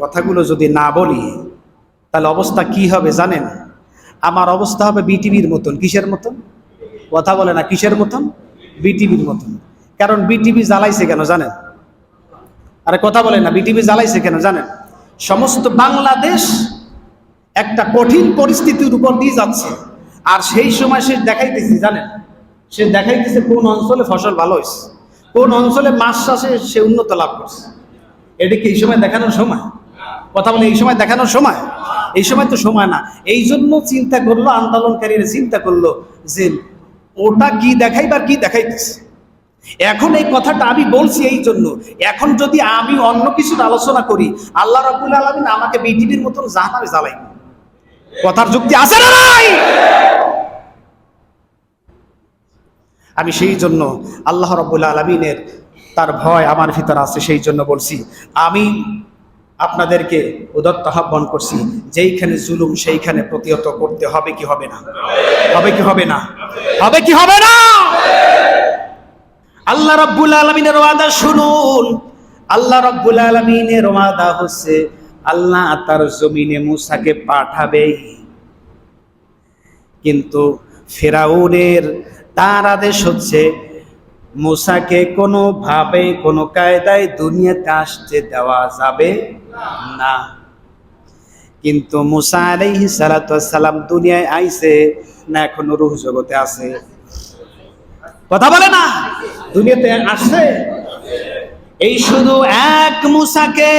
কথাগুলো যদি না বলি, তাহলে অবস্থা কি হবে জানেন? আমার অবস্থা হবে বিটিভির মতন। কিসের মতন? কথা বলে না, কিসের মতন? বিটিভির মতন। কারণ বিটিভি জ্বালাইছে কেন জানেন? আরে কথা বলে না, বিটিভি জ্বালাইছে কেন জানেন? সমস্ত বাংলাদেশ একটা কঠিন পরিস্থিতির উপর দিয়ে যাচ্ছে। আর সেই সময় সে দেখাইতেছে, জানেন? সে দেখাইতেছে কোন অঞ্চলে ফসল ভালো হয়েছে কোন অঞ্চলে মাছ চাষে সে উন্নত লাভ করছে। এটা কি এই সময় দেখানোর সময়? কথা বলে, এই সময় দেখানোর সময়? এই সময় তো সময় না। এই জন্য চিন্তা করল, আন্দোলনকারীরা চিন্তা করল যে ওটা কি দেখাইবার কি দেখাইতেছে। এখন এই কথাটা আমি বলছি এই জন্য। এখন যদি আমি অন্য কিছুর আলোচনা করি, আল্লাহ রাবুল আলমিন আমাকে বিটিভির মতন জাহানামে জ্বালাই। কথার যুক্তি আছে না নাই? আমি সেই জন্য আল্লাহ রব্বুল আলমিনের তার ভয় আমার ভিতর আছে, সেই জন্য বলছি, আমি আপনাদেরকে উদত্ত আহ্বান করছি, যেইখানে জুলুম, সেইখানে প্রতিহত করতে হবে কি হবে না? হবে কি হবে না? হবে কি হবে না? আল্লাহ রব্বুল আলমিনের ওয়াদা শুনুন। আল্লাহ রব্বুল আলমিনের ওয়াদা হচ্ছে, আল্লাহ তার জমিনে মুসাকে পাঠাবেই কিন্তু ফেরাউনের তার আদেশ হচ্ছে মুসাকে কোনোভাবে কোনো কায়দায় দুনিয়াতে আসতে দেওয়া যাবে না। কিন্তু মুসা আলাইহি সালাম দুনিয়ায় আইছে না এখনও রুহ জগতে আছে। কথা বলে না? দুনিয়াতে আসছে? এই শুধু এক মুসাকে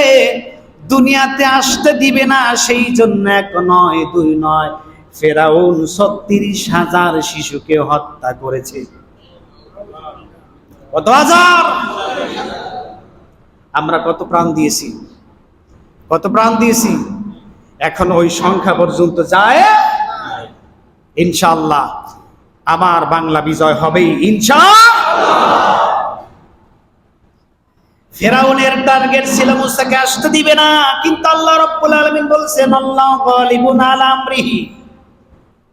দুনিয়াতে আসতে দিবে না, সেই জন্য এক নয়, দুই নয়। ফেরাউন ছত্রিশ হাজার শিশুকে হত্যা করেছে। কত হাজার। আমরা কত প্রাণ দিয়েছি? কত প্রাণ দিয়েছি? এখন ওই সংখ্যা পর্যন্ত যায়? ইনশাল্লাহ আমার বাংলা বিজয় হবেই ইনশা ফেরাউনের টার্গেট ছিল মুসাকে আসতে দিবে না, কিন্তু আল্লাহ রব্বুল বলছেন, আল্লাহ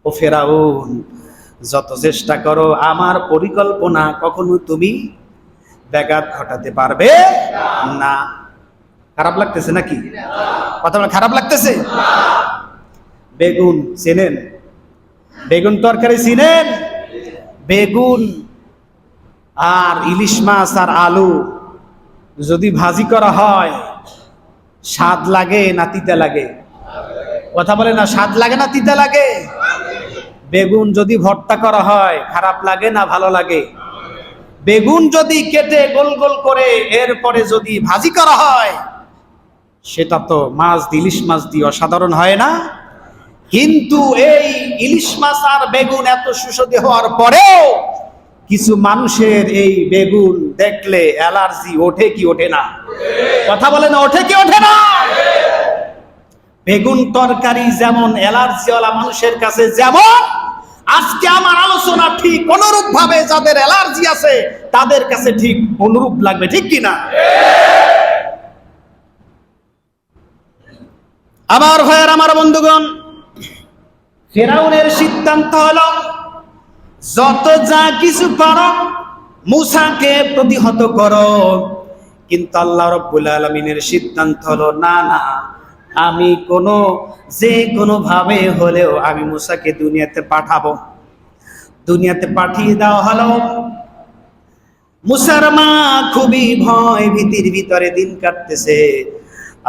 ও ফেরাউন, যত চেষ্টা করো, আমার পরিকল্পনা কখনো তুমি ব্যাঘাত ঘটাতে পারবে না। খারাপ লাগতেছে নাকি? কথা খারাপ লাগতেছে? বেগুন চেনেন? বেগুন তরকারি চিনেন? বেগুন আর ইলিশ মাছ আর আলু যদি ভাজি করা হয়, স্বাদ লাগে না তিতা লাগে? কথা বলে না, স্বাদ লাগে না তিতা লাগে? বেগুন যদি ভর্তা করা হয়, খারাপ লাগে না ভালো লাগে? বেগুন যদি কেটে গোল গোল করে এরপরে যদি ভাজি করা হয়, সেটা তো মাছ ইলিশ মাছ দিয়ে অসাধারণ হয় না। কিন্তু এই ইলিশ মাছ আর বেগুন এত সুস্বাদু হওয়ার পরেও কিছু মানুষের এই বেগুন দেখলে অ্যালার্জি ওঠে কি ওঠে না? কথা বলে না ওঠে কি ওঠে না? বেগুন তরকারি যেমন অ্যালার্জিওয়ালা মানুষের কাছে যেমন আজকে আমার আলোচনা ঠিক অনুরূপ ভাবে যাদের অ্যালার্জি আছে, তাদের কাছে ঠিক অনুরূপ লাগবে, ঠিক কি না আমার ভাইয়ের, আমার বন্ধুগণ, ফেরাউনের সিদ্ধান্ত হলো, যত যা কিছু করো মুসাকে প্রতিহত করো। কিন্তু আল্লাহ রব্বুল আলমিনের সিদ্ধান্ত হলো, না না আমি কোনো, যে কোনো ভাবে হলেও আমি মুসাকে দুনিয়াতে পাঠাবো। দুনিয়াতে পাঠিয়ে দেওয়া হলো। মুসার মা খুবই ভয়, ভীতির ভিতরে দিন কাটতেছে।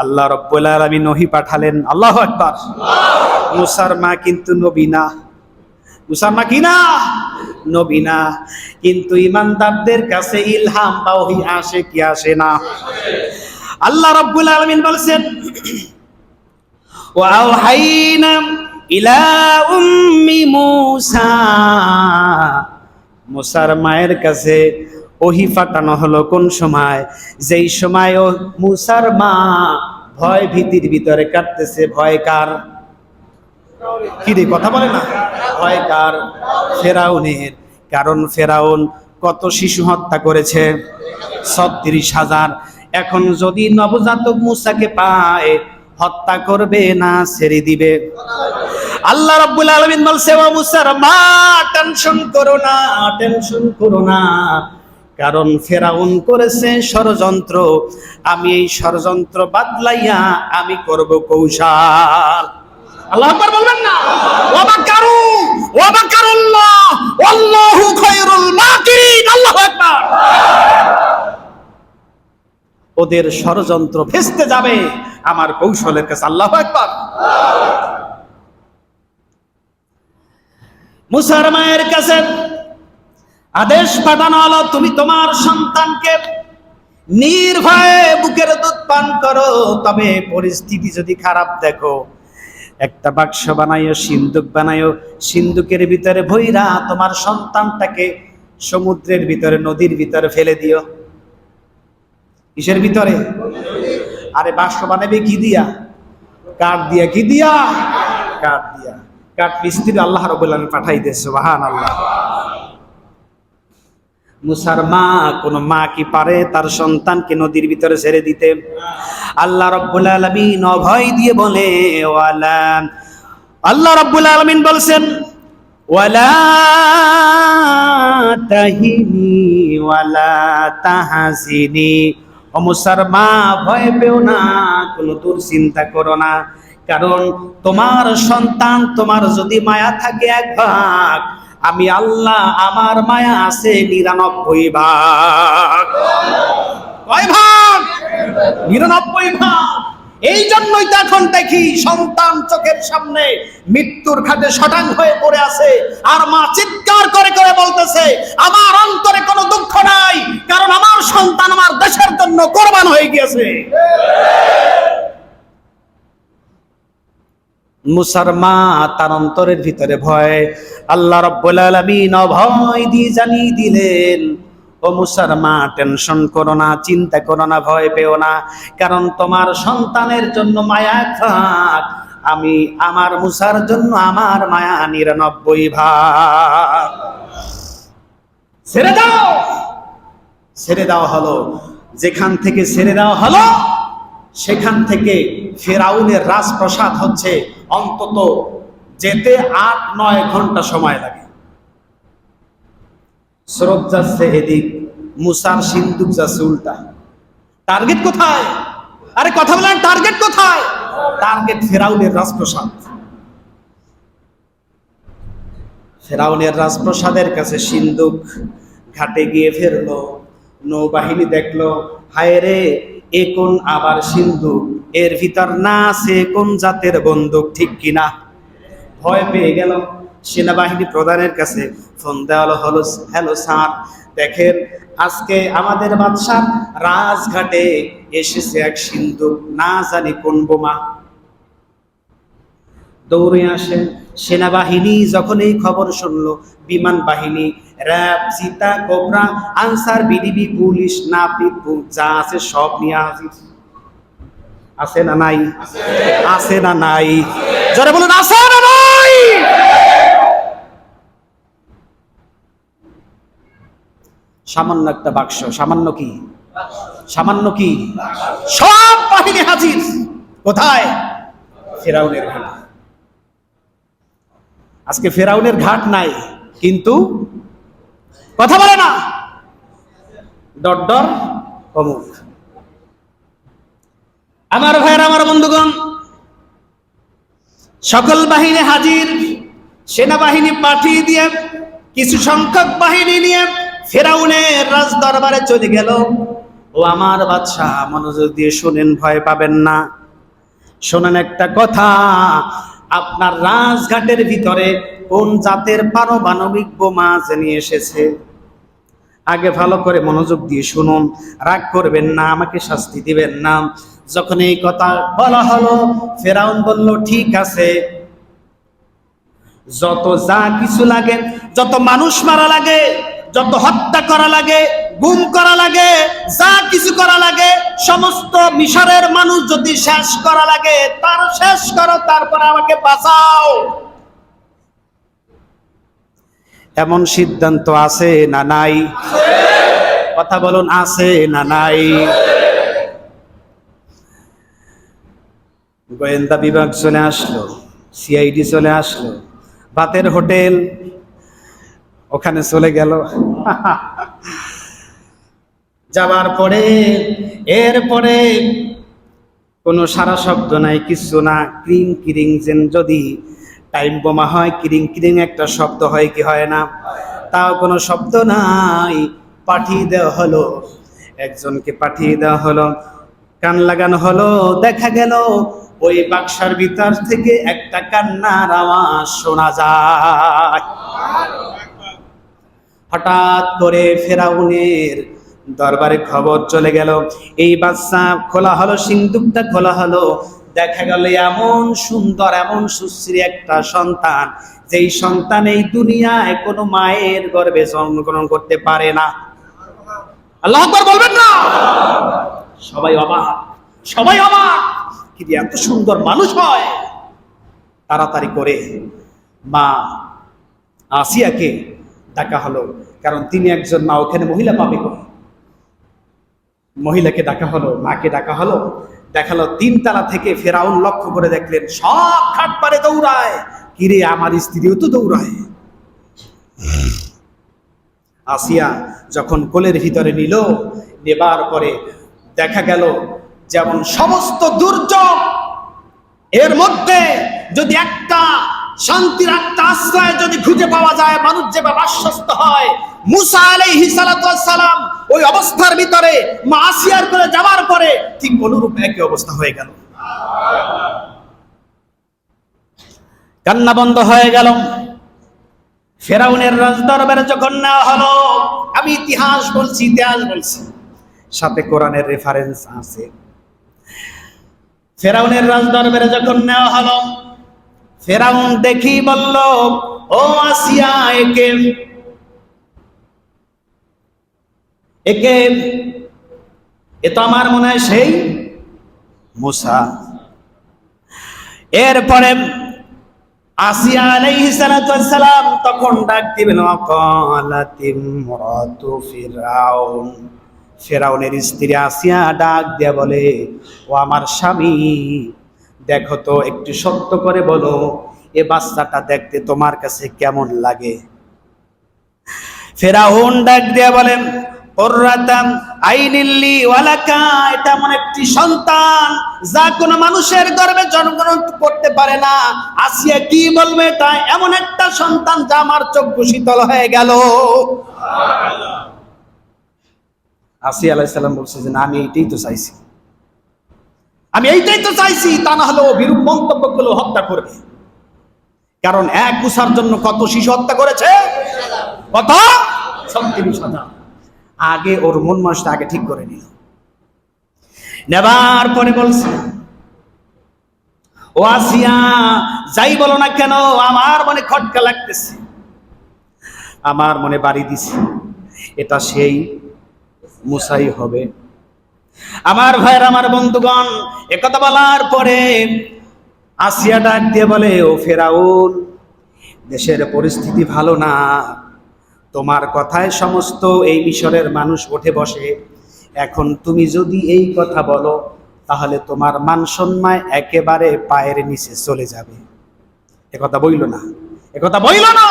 আল্লাহ রব্বুল আলামিন নহি পাঠালেন, আল্লাহ আকবার। মুসার মা কিন্তু নবী না। মুসার মা কি না? নবী না। কিন্তু ইমানদারদের কাছে ইলহাম বা ওহি আসে কি আসে না। আল্লাহ রব্বুল আলামিন বলছেন وأوحينا إلى أم موسى মুসার মায়ের কাছে ওহি ফাটানো হলো কোন সময় যেই সময় ও মুসার মা ভয় ভীতির ভিতরে কাটতেছে ভয় কার কি রে কথা বলে না ভয় কার ফেরাউনের কারণ ফেরাউন কত শিশু হত্যা করেছে ছত্রিশ হাজার এখন যদি নবজাতক মুসাকে পায় হত্যা করবে না, ছেড়ে দিবে। আল্লাহ রাব্বুল আলামিন বলছে, ও মুসার মা, টেনশন করো না, টেনশন করো না। কারণ ফেরাউন করেছে ষড়যন্ত্র, আমি এই ষড়যন্ত্র বাদলাইয়া আমি করব কৌশল। আল্লাহ আকবার বলবেন না। ওয়াবাকারু ওয়াবাকারুল্লাহ আল্লাহু খায়রুল মাকিরিন। আল্লাহু আকবার। ওদের ষড়যন্ত্র ভেস্তে যাবে। আমার কৌশলের কাছে আল্লাহু আকবার। মুসার মায়ের কাছে আদেশ পাঠানো হলো, তুমি তোমার সন্তানকে নির্ভয়ে বুকের দুধ পান করো। তবে পরিস্থিতি যদি খারাপ দেখো, একটা বাক্স বানাইও সিন্দুক বানাইও সিন্দুকের ভিতরে ভৈরা তোমার সন্তানটাকে সমুদ্রের ভিতরে, নদীর ভিতরে ফেলে দিও। কিসের ভিতরে? আরে বাক্স বানাবে কি দিয়া? কাঠ দিয়া কি দিয়া? কাঠ দিয়া। কাঠ মিস্ত্রি আল্লাহ রবুল্লাহ পাঠাই দিয়েছে বাহান আল্লাহ মুসার মা, কোন মা কি পারে তার সন্তানকে নদীর ভিতরে ছেড়ে দিতে? আল্লাহ রব্বুল আলমিন অভয় দিয়ে বলে, ওয়ালা আল্লাহ রব্বুল আলমিন বলছেন, ওয়ালা তাহিনি, ওয়ালা তাহাসিনি ও মুসার মা, ভয় পেও না, কোনো দূর চিন্তা করো না। কারণ তোমার সন্তান, তোমার যদি মায়া থাকে এক ভাগ, আমি আল্লাহ, আমার মায়া আছে নিরানব্বই ভাগ। কয় ভাগ? নিরানব্বই ভাগ। এই জন্যই তো এখন দেখি সন্তান চোখের সামনে মৃত্যুর খাটে শটাং হয়ে পড়ে আছে। আর মা চিৎকার করে করে বলতেছে, আমার অন্তরে কোনো দুঃখ নাই, কারণ আমার সন্তান আমার দেশের জন্য কোরবান হয়ে গিয়েছে। মুসার মা তার অন্তরের ভিতরে ভয়, আল্লাহ রব্বুল আলামিন অভয় দিয়ে জানিয়ে দিলেন ও মুসার মা, টেনশন করো না, চিন্তা করো না, ভয় পেও না। কারণ তোমার সন্তানের জন্য মায়া থাক আমি আমার মুসার জন্য আমার মায়া নিরানব্বই ভাগ। ছেড়ে দাও! ছেড়ে দেওয়া হলো। যেখান থেকে ছেড়ে দেওয়া হলো, সেখান থেকে ফেরাউনের রাজপ্রাসাদ হচ্ছে অন্তত যেতে আট নয় ঘণ্টা সময় লাগে। স্রোত যাচ্ছে এদিক, মুসার সিন্ধুক যাচ্ছে উল্টা। টার্গেট কোথায়? আরে কথা বলেন, টার্গেট কোথায়? টার্গেট ফেরাউনের রাজপ্রসাদ। ফেরাউনের রাজপ্রসাদের কাছে সিন্ধুক ঘাটে গিয়ে ফেরলো, নৌবাহিনী দেখল, হায় রে, এ কোন আবার সিন্ধুক? এর ভিতর না আছে কোন জাতের বন্দুক, ঠিক কিনা? ভয় পেয়ে গেল। সেনাবাহিনী প্রধানের কাছে ফোন দেওয়া হলো, হ্যালো স্যার, দেখেন আজকে আমাদের বাদশাহ রাজঘাটে এসেছে এক সিন্ধুক, না জানি কোন বোমা। দৌড়ে আসেন সেনাবাহিনী, যখন এই খবর শুনলো, বিমান বাহিনী, র্যাব চিতা কোবরা, আনসার, বিডিবি, পুলিশ, নাপিত যা আছে সব নিয়ে হাজির। আছে না নাই? আছে না নাই? জোরে বলুন, আছে না নাই? সামান্য একটা বাক্স। সামান্য কি? সামান্য কি? সব বাহিনী হাজির। কোথায়? ফেরাউনের ঘাট। আজকে ফেরাউনের ঘাট নাই, কিন্তু কথা বলে না। ডর অমুক। আমার ভাইয়ের, আমার বন্ধুগণ, সকল বাহিনী হাজির। সেনাবাহিনী পাঠিয়ে দিয়ে, কিছু সংখ্যক বাহিনী নিয়ে ফেরাউনের রাজ দরবারে চলে গেল। ও আমার বাদশাহ, মনোযোগ দিয়ে শুনেন, ভয় পাবেন না। শোনেন একটা কথা, আপনার রাজঘাটের ভিতরে কোন জাতের পারমাণবিক বোমা নিয়ে এসেছে? আগে ভালো করে মনোযোগ দিয়ে শুনুন, রাগ করবেন না, আমাকে শাস্তি দিবেন না। যখন এই কথা বলা হলো, ফেরাউন বলল, ঠিক আছে। যত যা কিছু লাগে, যত মানুষ মারা লাগে যত হত্যা করা লাগে, গুম করা লাগে, যা কিছু করা লাগে, সমস্ত মিশরের মানুষ যদি শেষ করা লাগে, তার শেষ করো, তারপর আমাকে বাঁচাও। এমন সিদ্ধান্ত আছে না নাই? কথা বলুন, আছে না নাই? গোয়েন্দা বিভাগ চলে আসলো, সিআইডি চলে আসলো ভাতের হোটেল ওখানে চলে গেল। যাবার পরে এরপরে কোনো সারা শব্দ নাই, কিছু না। ক্রিং ক্রিং যেন যদি টাইম বোমা হয়, ক্রিং ক্রিং একটা শব্দ হয় কি হয় না? তাও কোনো শব্দ নাই। পাঠিয়ে দেওয়া হলো। একজনকে পাঠিয়ে দেওয়া হলো। কান লাগানো হলো। দেখা গেল ওই বাক্সার ভিতর থেকে একটা কান্নার আওয়াজ শোনা যায়। হঠাৎ করে ফেরাউনের দরবারে খবর চলে গেল। এই বাচ্চা খোলা হলো, সিন্দুকটা খোলা হলো। দেখা গেল এমন সুন্দর, এমন সুশ্রী একটা সন্তান, যেই সন্তান এই দুনিয়ায় কোনো মায়ের গর্বে জন্মগ্রহণ করতে পারে না। আল্লাহ বলবেন না? সবাই অবাক সবাই অবাক কিন্তু এত সুন্দর মানুষ হয়। তাড়াতাড়ি করে মা আসিয়াকে ডাকা হলো। কারণ তিনি একজন মা, ওখানে মহিলা পাবে কই? মহিলাকে ডাকা হলো, মাকে ডাকা হলো। দেখাল তিনতলা থেকে ফেরাউন লক্ষ্য করে দেখলেন, সব খাট পারে দৌড়ায়। কিরে আমার স্ত্রীও তো দৌড়ায়। আসিয়া যখন কোলের ভিতরে নিল, নেবার পরে দেখা গেল, যেমন সমস্ত দুর্যোগ এর মধ্যে যদি একটা শান্তির একটা আশ্রয় যদি খুঁজে পাওয়া যায়, মানুষ যেভাবে আশ্বস্ত হয়, মুসা আলাইহি সালাম ওই অবস্থার ভিতরে মা আসিয়ার করে যাওয়ার পরে ঠিক অনুরূপ একই অবস্থা হয়ে গেল। কান্না বন্ধ হয়ে গেল। ফেরাউনের রাজদরবারে যখন নেওয়া হলো, আমি ইতিহাস বলছি ইতিহাস বলছি। সাথে কোরআনের রেফারেন্স আছে। ফেরাউনের রাজদরবারে যখন নেওয়া হলো ফেরাউন দেখি বলল, ও আসিয়া একে একে, এ তো আমার মনে হয় সেই মুসা। এরপরে আসিয়া আলাইহিস সালাতু সালাম তখন ডাক দিবেন ওয়াকালাতিম মুরাতু ফিরাউন। ফেরাউনের স্ত্রী আসিয়া ডাক দিয়া বলে, ও আমার স্বামী দেখো তো একটু সত্য করে বলো এ বাচ্চাটা দেখতে তোমার কাছে কেমন লাগে? ফেরাউন ডাক দিয়া বলেন এটা এমন একটি সন্তান যা কোনো মানুষের জন্মগ্রহণ করতে পারে না। আসিয়া কি বলবে এমন একটা সন্তান যা আমার চক্ষু শীতল হয়ে গেল। আসিয়া আলাইহিস সালাম বলছে যে না আমি এটাই তো চাইছি। আমি এইটাই তো চাইছি, তা না হলে বিরূপ মন্তব্য করলে হত্যা করবে কারণ এক কুসার জন্য কত শিশু হত্যা করেছে? কত? ছত্রিশ হাজার। আগে ওর মন মাসটা আগে ঠিক করে নিল। নেবার পরে বলছে, ও আসিয়া যাই বলো না কেন, আমার মনে খটকা লাগতেছে। আমার মনে বাড়ি দিছে। এটা সেই মুসাই হবে। আমার ভাইয়ের, আমার বন্ধুগণ একথা বলার পরে আসিয়া ডাক দিয়ে বলে, ও ফেরাউন, দেশের পরিস্থিতি ভালো না। তোমার কথায় সমস্ত এই মিশরের মানুষ উঠে বসে। এখন তুমি যদি এই কথা বলো, তাহলে তোমার মান সম্মান একেবারে পায়ের নিচে চলে যাবে। একথা বইল না একথা বইল না।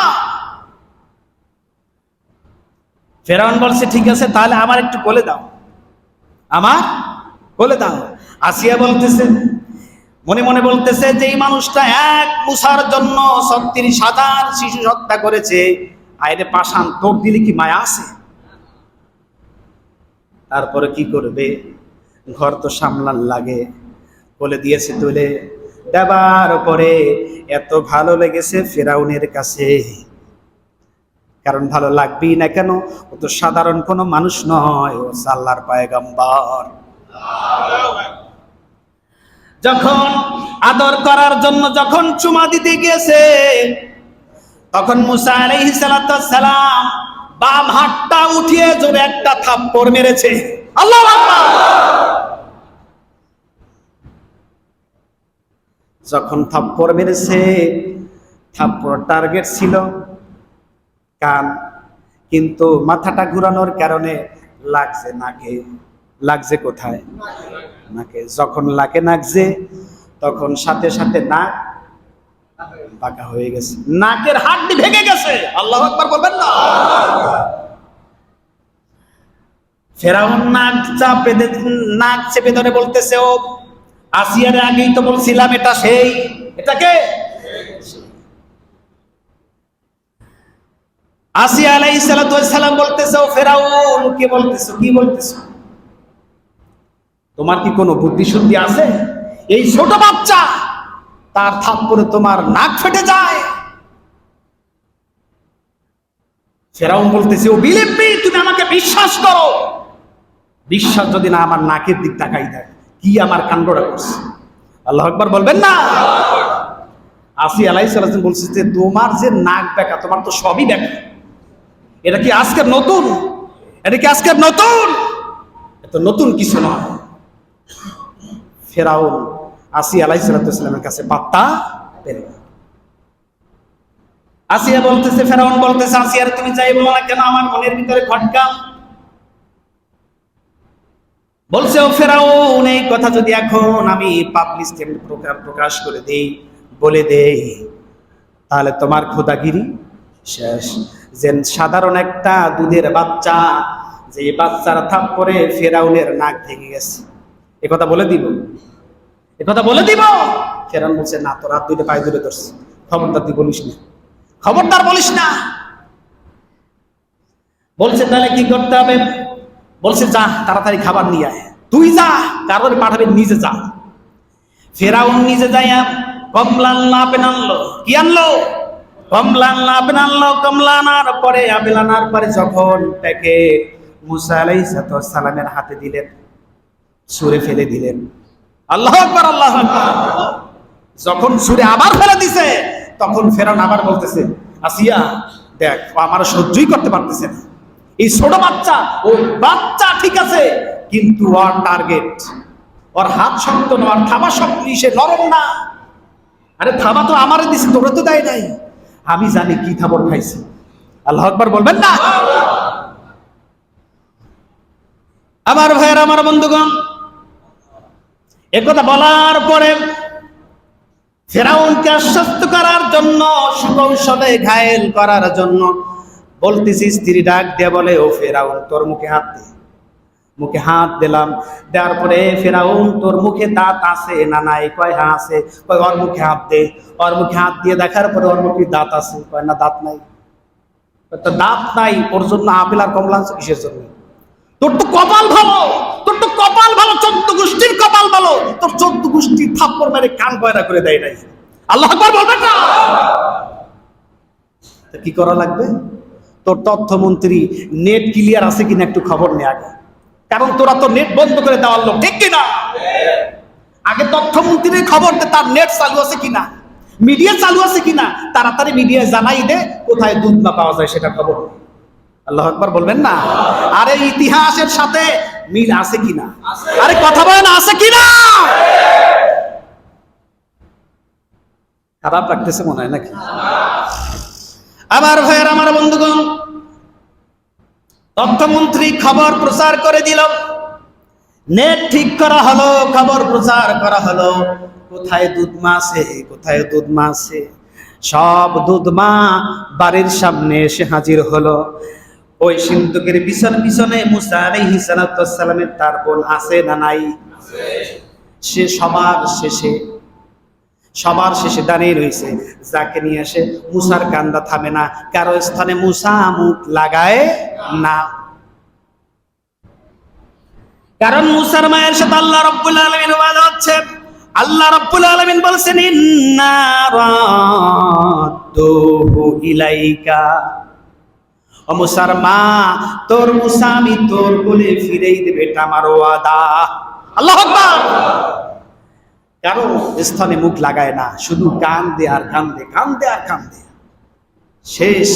ফেরাউন বলছে, ঠিক আছে, তাহলে আমার একটু বলে দাও। আমার বলে দাও। আসিয়া বলতেছে, মনে মনে বলতেছে যে এই মানুষটা এক মুসার জন্য ছত্রিশ হাজার শিশু হত্যা করেছে। আইরে পাশান তোর দিলে কি মায়া আছে? তারপরে কি করবে? ঘর তো সামলান লাগে। বলে দিয়েছে তুলে, দেবার পরে এত ভালো লেগেছে ফেরাউনের কাছে। কারণ ভালো লাগবেই না কেন? ও তো সাধারণ কোনো মানুষ নয়, ও সাল্লার পায়গাম্বার। যখন আদর করার জন্য যখন চুমা দিতে গিয়েছে, তখন সালাম বাম হাতটা উঠিয়ে জোরে একটা থাপ্পড় মেরেছে। আল্লাহ যখন থাপ্পড় মেরেছে, থাপ্পড় টার্গেট ছিল। কান, কিন্তু মাথাটা ঘুরানোর কারণে লাগছে নাকে, লাগছে কোথায়? নাকে। যখন লাগে নাকছে, তখন সাথে সাথে নাক পাকা হয়ে গেছে। নাকের হাড্ডি ভেঙে গেছে। আল্লাহ একবার বলবেন না। ফেরাউন নাক চাপে নাক চেপে ধরে বলতেছে, ও, আসিয়ার আগেই তো বলছিলাম, এটা সেই। এটাকে আসিয়া ওয়াস সালাম বলতেছে ফেরাউন, কি বলতেছো? কি বলতেছো? তোমার কি কোনো বুদ্ধি শুদ্ধি আছে? এই ছোট বাচ্চা, তার থাপ্পড়ে তোমার নাক ফেটে যায়। ফেরাউন বলতেছে, ও বিলিভ তুমি আমাকে বিশ্বাস করো। বিশ্বাস যদি না আমার নাকের দিক তাকাই দেয়, কি আমার কাণ্ডটা করছে? আল্লাহ আকবার বলবেন না। আসি আলাই সালাম বলছে যে, তোমার যে নাক বেকা তোমার তো সবই বেকা এটা কি আজকের নতুন? এটা কি আজকের নতুন? এটা নতুন কিছু নয় ফেরাউন আসি আলাই সালামের কাছে পাত্তা পেল। আসিয়া বলতেছে, ফেরাউন বলতেছে আসিয়ার তুমি যাই বলো না কেন? আমার মনের ভিতরে খটকা। বলছে, ও ফেরাউন, এই কথা যদি এখন আমি পাবলিক প্রকাশ করে দেই, বলে দেই, তাহলে তোমার খোদাগিরি শেষ। যে সাধারণ একটা দুধের বাচ্চা, যে বাচ্চার থাপ্পরে ফেরাউনের নাক ভেঙে গেছে। এ কথা বলে দিব? এ কথা বলে দিব? ফেরাউন বলছে, না, তোর হাত দুইটা পায়ে ধরে ধরছে। খবরদার তুই বলিস না। খবরদার বলিস না। বলছে, তাহলে কি করতে হবে? বলছে, যা, তাড়াতাড়ি খাবার নিয়ে আয়। তুই যা, কারোর পাঠাবে, নিজে যা। ফেরাউন নিজে যাইয়া কমলান আপেন আনলো কি আনলো? কমলান আপেন আনলো কমলা পরে যখন সালামের হাতে দিলেন সুরে ফেলে দিলেন। আল্লাহ আল্লাহ যখন সুরে আবার ফেলে দিছে, তখন ফেরান আবার বলতেছে, আসিয়া, দেখ আমার সহ্যই করতে পারতেছে না। এই ছোট বাচ্চা, ও বাচ্চা ঠিক আছে, কিন্তু ওর টার্গেট ওর হাত শক্ত না থাবা শক্ত, সে নরম না। আরে থাবা তো আমারে দিছে, তোরে তো দেয় নাই। আমি জানি কি থাবর খাইছি। আল্লাহ আকবার বলবেন না। আমার ভাইয়ের, আমার বন্ধুগণ, একথা বলার পরে ফেরাউনকে আশ্বস্ত করার জন্য, সুকৌশলে ঘায়েল করার জন্য বলতেছি, স্ত্রী ডাক দিয়ে বলে, ও ফেরাউন, তোর মুখে হাত দে। মুখে হাত দিলাম। দেওয়ার পরে ফেরাউন, তোর মুখে দাঁত আছে না নাই? কয় হ্যাঁ আছে। কয়, ওর মুখে হাত দে। ওর মুখে হাত দিয়ে দেখার পরে ওর মুখে দাঁত আছে। কয়, না, দাঁত নাই। তো দাঁত নাই, ওর জন্য আপেল আর কমলা আছে কিসের জন্য? তোর তো কপাল ভালো, তোর তো কপাল ভালো, চোদ্দ গোষ্ঠীর কপাল ভালো। তোর চোদ্দ গোষ্ঠী থাপ্পড় মেরে কান পয়দা করে দেয় নাই। আল্লাহ আকবার বলবেন না? কি করা লাগবে? তোর তথ্যমন্ত্রী নেট ক্লিয়ার আছে কিনা একটু খবর নে আগে। কারণ তোরা তো নেট বন্ধ করে দেওয়ার লোক, ঠিক কিনা? আগে তথ্যমন্ত্রীর খবর তার নেট চালু আছে কিনা? মিডিয়া চালু আছে কিনা? তাড়াতাড়ি মিডিয়া জানাই দে, কোথায় দুধ না পাওয়া যায় সেটা খবর। আল্লাহ আকবার বলবেন না? আরে ইতিহাসের সাথে মিল আছে কিনা? আরে কথা বলেন, আছে কিনা? খারাপ লাগতেছে মনে হয় নাকি? আমার ভাইয়ের, আমার বন্ধুগণ তথ্যমন্ত্রী খবর প্রচার করে দিল। নেট ঠিক করা হলো খবর প্রচার করা হলো। কোথায় দুধ মা আছে কোথায় দুধ মা আছে? সব দুধ মা বাড়ির সামনে এসে হাজির হলো। ওই সিন্ধুকের পিছন পিছনে মুসা সালামের তার বোন আছে না নাই? সে সবার শেষে সবার শেষে দাঁড়িয়ে রয়েছে। যাকে নিয়ে আসে মুসার কান্দা থামে না। কারও স্থানে মুসা মুখ লাগায় না। কারণ মুসার মায়ের সাথে আল্লাহ রব্বুল আলামিন ওয়াদা হচ্ছে, আল্লাহ রব্বুল আলামিন বলছেন ইলাইকা। ও মুসার মা, তোর মুসা আমি তোর কোলে ফিরেই দেবে এটা আমার ওয়াদা। আল্লাহ কারও স্থানে মুখ লাগায় না, শুধু কান দে আর কান দে আর কান দে শেষ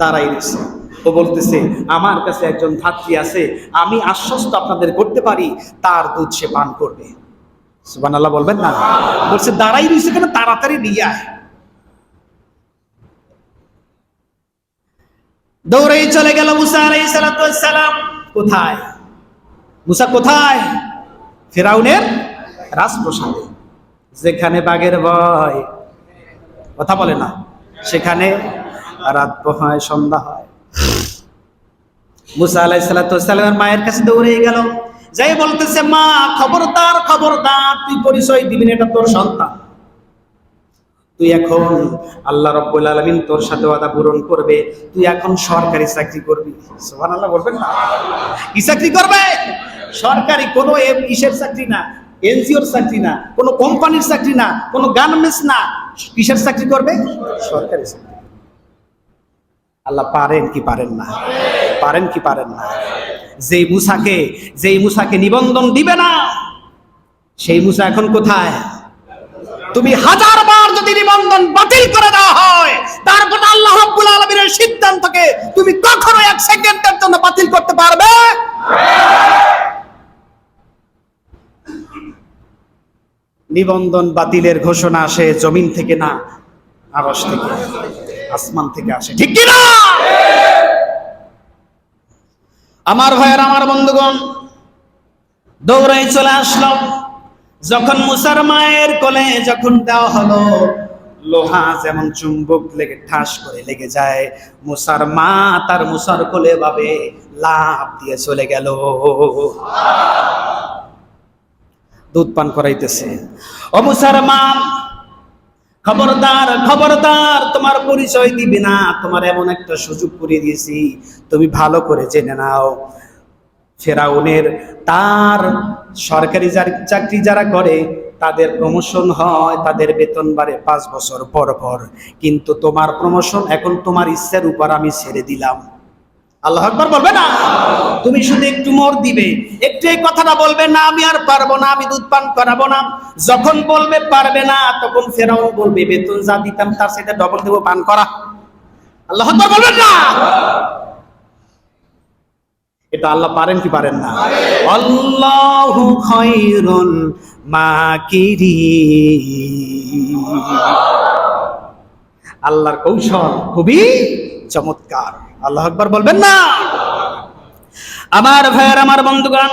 দাঁড়াই রয়েছে। ও বলতেছে, আমার কাছে একজন ধাত্রী আছে, আমি আশ্বস্ত আপনাদের করতে পারি, তার দুধ সে পান করবে। সুবান আল্লাহ বলবেন না? বলছে দাঁড়াই রয়েছে কেন? তাড়াতাড়ি নিয়ে আয়। দৌড়েই চলে গেল মুসা সালাম। কোথায়? মুসা কোথায়? ফেরাউনের রাজপ্রসাদে। যেখানে বাঘের ভয়। কথা বলে না। সেখানে রাত হয় সন্ধ্যা হয়। মুসা আলাইসালামের মায়ের কাছে দৌড়ে গেল। যাই বলতেছে, মা, খবরদার খবরদার, তুই পরিচয় দিবি এটা তোর সন্তান। তুই এখন আল্লাহ রব্বুল আলমিন তোর সাথে ওয়াদা পূরণ করবে। তুই এখন সরকারি চাকরি করবি। সোহান আল্লাহ বলবেন না। কি চাকরি করবে? সরকারি কোনো ইসের চাকরি না। এনজিওর চাকরি না, কোনো কোম্পানির চাকরি না, কোনো গার্মেন্টস না, কিসের চাকরি করবে? সরকারি চাকরি। আল্লাহ পারেন কি পারেন না? পারেন কি পারেন না? যেই মুসাকে যেই মুসাকে নিবন্ধন দিবে না, সেই মুসা এখন কোথায়? তুমি হাজার বার যদি নিবন্ধন বাতিল করে দেওয়া হয় তারপর আল্লাহ রাব্বুল আলামিনের সিদ্ধান্তকে তুমি কখনো এক সেকেন্ডের জন্য বাতিল করতে পারবে? নিবন্ধন বাতিলের ঘোষণা আসে, জমিন থেকে না, আরশ থেকে, আসমান থেকে আসে। ঠিক কি না আমার ভাইয়ের, আমার বন্ধুগণ, দৌড়াই চলে আসলাম। যখন মুসার মায়ের কোলে যখন দেওয়া হলো, লোহা যেমন চুম্বক লেগে ঠাস করে লেগে যায়, মুসার মা তার মুসার কোলে ভাবে লাভ দিয়ে চলে গেল। দুধ পান করাইতেছে। মা খবরদার খবরদার, তোমার পরিচয় দিবি না। তোমার এমন একটা সুযোগ করে দিয়েছি, তুমি ভালো করে জেনে নাও। ফেরাউনের তার সরকারি চাকরি যারা করে, তাদের প্রমোশন হয়, তাদের বেতন বাড়ে পাঁচ বছর পর পর। কিন্তু তোমার প্রমোশন এখন তোমার ইচ্ছার উপর আমি ছেড়ে দিলাম। আল্লাহ আকবর বলবে না? তুমি শুধু একটু মোর দিবে। একটু এই কথাটা বলবে না, আমি আর পারব না, আমি দুধ পান করাবো না। যখন বলবে পারবে না, তখন ফেরাউন বলবে, বেতন যা দিতাম তার সাথে ডবল দেবো, পান করা। আল্লাহ আকবর বলবেন না? এটা আল্লাহ পারেন কি পারেন না? আল্লাহু খায়রুল মাকিরি আল্লাহর কৌশল খুবই চমৎকার। আল্লাহ আকবার বলবেন না। আমার ভাইয়ের, আমার বন্ধুগণ,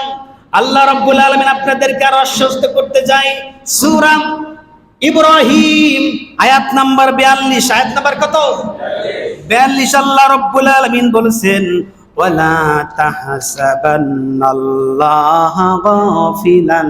আল্লাহ রাব্বুল আলামিন আপনাদেরকে আর আশ্বস্ত করতে যাই সূরা ইব্রাহিম, আয়াত নাম্বার 42 আয়াত নাম্বার কত? 42 আল্লাহ রাব্বুল আলামিন বলেছেন, ওয়ালা তাহসাবান্নাল্লাহা গাফিলান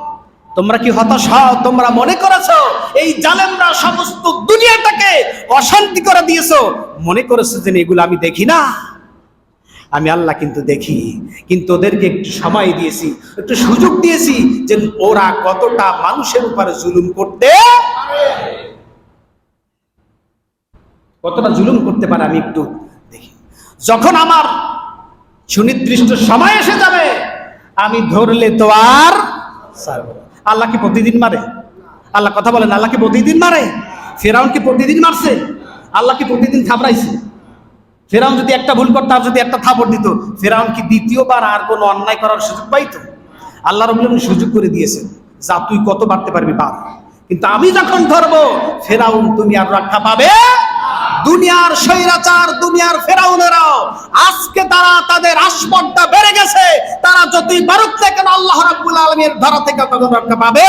তোমরা কি হতাশ হও? তোমরা মনে করেছ এই জালেমরা সমস্ত দুনিয়াটাকে অশান্তি করে দিয়েছ? মনে করেছ যে এগুলো আমি দেখি না? আমি আল্লাহ কিন্তু দেখি। কিন্তু ওদেরকে একটু সময় দিয়েছি, একটু সুযোগ দিয়েছি যে ওরা কতটা মানুষের উপরে জুলুম করতে কতটা জুলুম করতে পারে আমি একটু দেখি। যখন আমার সুনির্দিষ্ট সময় এসে যাবে, আমি ধরলে তো আর না। আল্লাহ কি প্রতিদিন মারে? আল্লাহ কথা বলেন, আল্লাহ কি প্রতিদিন মারে? ফেরাউন কি প্রতিদিন মারছে? আল্লাহ কি প্রতিদিন থাপড়াইছে? ফেরাউন যদি একটা ভুল করতো, আর যদি একটা থাপড় দিত, ফেরাউন কি দ্বিতীয়বার আর কোনো অন্যায় করার সুযোগ পাইতো? আল্লাহ রবুল সুযোগ করে দিয়েছেন যা তুই কত বাড়তে পারবি, পার। কিন্তু আমি যখন ধরবো, ফেরাউন তুমি আর রক্ষা পাবে দুনিয়ার স্বৈরাচার, দুনিয়ার ফেরাউনেরাও, আজকে তারা তাদের আসপদটা বেড়ে গেছে। তারা যদি বারুক থেকে আল্লাহ রাব্বুল আলমীর ধারা থেকে তাদের পাবে।